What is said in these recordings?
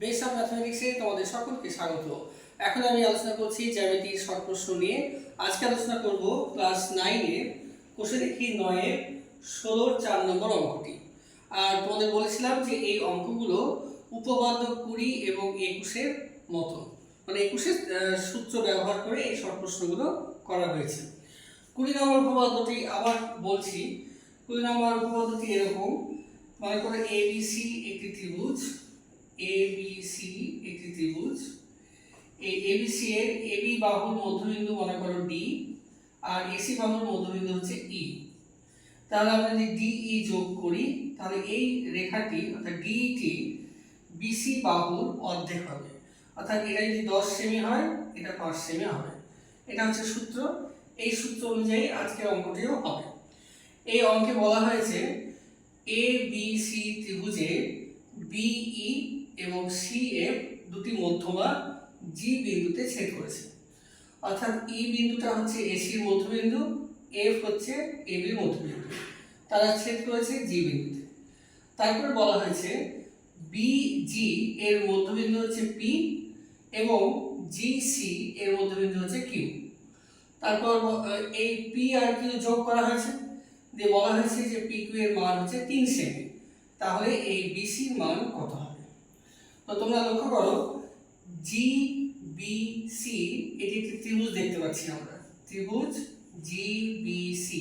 Base ম্যাথমেটিক্সে তোমাদের সকলকে স্বাগত। এখন আমি আলোচনা করছি জ্যামিতির শর্ট প্রশ্ন নিয়ে। আজকে আলোচনা করব ক্লাস নাইনে কোষে দেখি নয়ের ষোলোর চার নম্বর অঙ্কটি। আর তোমাদের বলেছিলাম যে এই অঙ্কগুলো উপপাদ্য কুড়ি এবং একুশের মতো। মানে একুশের সূত্র ব্যবহার করে এই শর্ট প্রশ্নগুলো করা হয়েছে। কুড়ি নম্বর উপপাদ্যটি আবার বলছি। কুড়ি নম্বর উপপাদ্যটি এরকম। মনে করো এবিসি একটি ত্রিভুজ। এ বি সি একটি ত্রিভুজ। এই এ বি সি এর এ বি বাহুর মধ্যবিন্দু মনে করো ডি আর এসি বাহুর মধ্যবিন্দু হচ্ছে ই তাহলে আমরা যদি ডিই যোগ করি, তাহলে এই রেখাটি, অর্থাৎ ডিইটি বিসি বাহুর অর্ধেক হবে। অর্থাৎ এটা যদি দশ সেমি হয়, এটা পাঁচ সেমি হবে। এটা হচ্ছে সূত্র। এই সূত্র অনুযায়ী আজকের অঙ্কটিও হবে। এই অঙ্কে বলা হয়েছে এ বি সি ত্রিভুজে বিই এবং সি এফ দুটি মধ্যমা জি বিন্দুতে ছেদ করেছে। অর্থাৎ ই বিন্দুটা হচ্ছে এসির মধ্যবিন্দু এফ হচ্ছে এবির মধ্যবিন্দু। তারা ছেদ করেছে জি বিন্দুতে। তারপর বলা হয়েছে বিজি এর মধ্যবিন্দু হচ্ছে পি এবং জিসি এর মধ্যবিন্দু হচ্ছে কিউ তারপর এই পি আর কিউ যোগ করা হয়েছে। দিয়ে বলা হয়েছে যে পি কিউ এর মান হচ্ছে তিন সেমি তাহলে এই বিসির মান কত হবে? তো তোমরা লক্ষ্য করো জি বি সি এটি একটি ত্রিভুজ দেখতে পাচ্ছি আমরা। ত্রিভুজ জি বি সি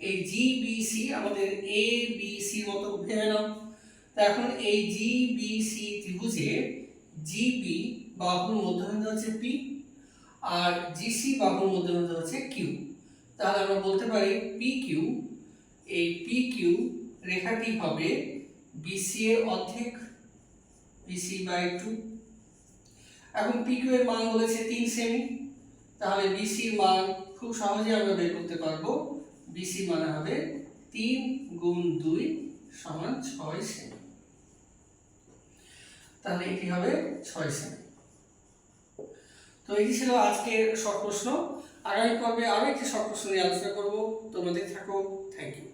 এই জি বি সি আমাদের এ বি সি মতো ভেবে নাও। তা এখন এই জি বি সি ত্রিভুজে জি বি বাহুর মধ্যবিন্দু হচ্ছে পি আর জিসি বাহুর মধ্যবিন্দু হচ্ছে কিউ তাহলে আমরা বলতে পারি পি কিউ এই পি কিউ রেখাটি হবে বিসি এর অর্ধেক বিসি বাই টু এখন পি কিউ এর মান বলেছে তিন সেমি তাহলে বিসির মান খুব সহজে আমরা বের করতে পারব। বিসি মানে হবে তিন গুণ দুই সমান ছয় সেমি তাহলে এটি হবে ছয় সেমি তো এটি ছিল আজকের শর্ট প্রশ্ন। আগামী পর্বে আরও একটি শর্ট প্রশ্ন নিয়ে আলোচনা করব। তোমাদের থাকো। Thank you